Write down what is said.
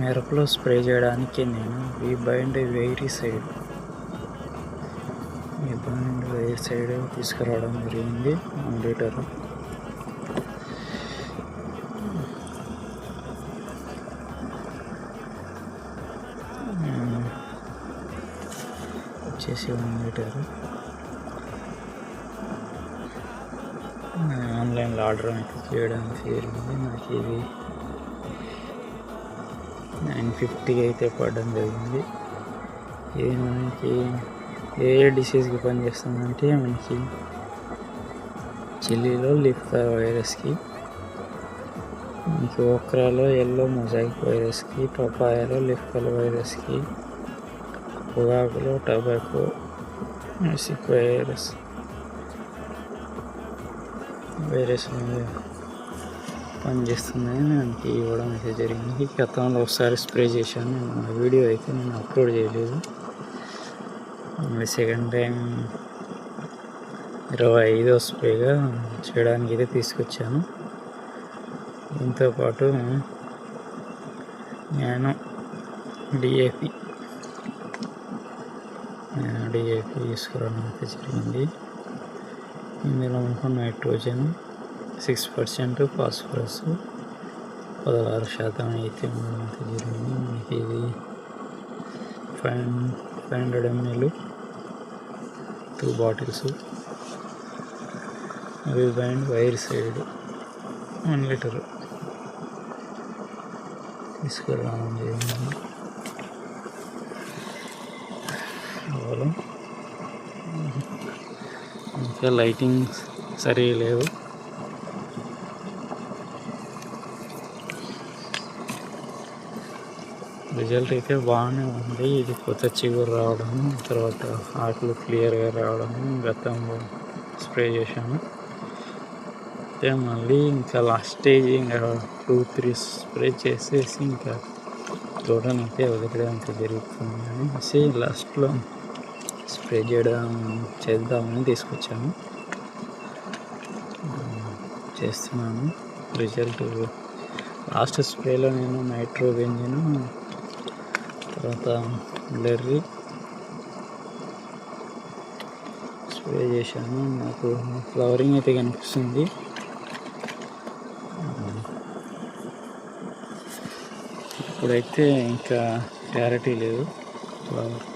మిరపలో స్ప్రే చేయడానికి నేను ఈ బైండ్ వేరీ సైడ్ ఈ బైండ్ వేరీ సైడ్ తీసుకురావడం జరిగింది ఆడిటర్. వచ్చేసి వన్ ఆన్లైన్లో ఆర్డర్ అయితే చేయడానికి జరిగింది. నాకు ఇది నైన్ ఫిఫ్టీకి అయితే పడడం జరిగింది. ఇది మనకి ఏ డిసీజ్కి పనిచేస్తుందంటే మనకి చిల్లీలో లిఫ్తా వైరస్కి మనకి ఓక్రాలో ఎల్లో మొజాయిక్ వైరస్కి పపాయాలో లిఫ్కల్ వైరస్కి పొగాకులో టొబాకో మెసిక్ వైరస్ వైరస్ పనిచేస్తుందని నాకు ఇవ్వడం అయితే జరిగింది. గతంలో ఒకసారి స్ప్రే చేశాను. నేను ఆ వీడియో అయితే నేను అప్లోడ్ చేయలేదు. మళ్ళీ సెకండ్ టైం ఇరవై ఐదో స్ప్రేగా చేయడానికి అయితే తీసుకొచ్చాను. దీంతో పాటు నేను డిఏపి డిఏపి తీసుకురావడం అయితే జరిగింది. ఇందులో ఉన్న నైట్రోజన్ సిక్స్ పర్సెంట్ ఫాస్ఫరస్ పదహారు శాతం అయితే ఉండడం జరిగింది. మనకి ఇది five five hundred ML two bottles. అవి బ్యాండ్ వైర్ సైడ్ వన్ లీటర్ తీసుకురావడం జరిగింది ఇంకా లైటింగ్స్ సరిగా లేవు. రిజల్ట్ అయితే బాగానే ఉంది. ఇది కొత్త చిగురు రావడం తర్వాత ఆకులు క్లియర్గా రావడం గతంలో స్ప్రే చేశాను. అయితే మళ్ళీ ఇంకా లాస్ట్ స్టేజ్ ఇంకా టూ త్రీ స్ప్రే చేసేసి ఇంకా తోటనైతే వదిలేయడానికి జరుగుతుంది అనేసి లాస్ట్లో స్ప్రే చేయడం చేద్దామని తీసుకొచ్చాను. చేస్తున్నాను. రిజల్ట్ లాస్ట్ స్ప్రేలో నేను నైట్రో బెంజిన్ తర్వాత స్ప్రే చేశాను. నాకు ఫ్లవరింగ్ అయితే కనిపిస్తుంది. ఇప్పుడైతే ఇంకా క్లారిటీ లేదు. ఫ్లవర్.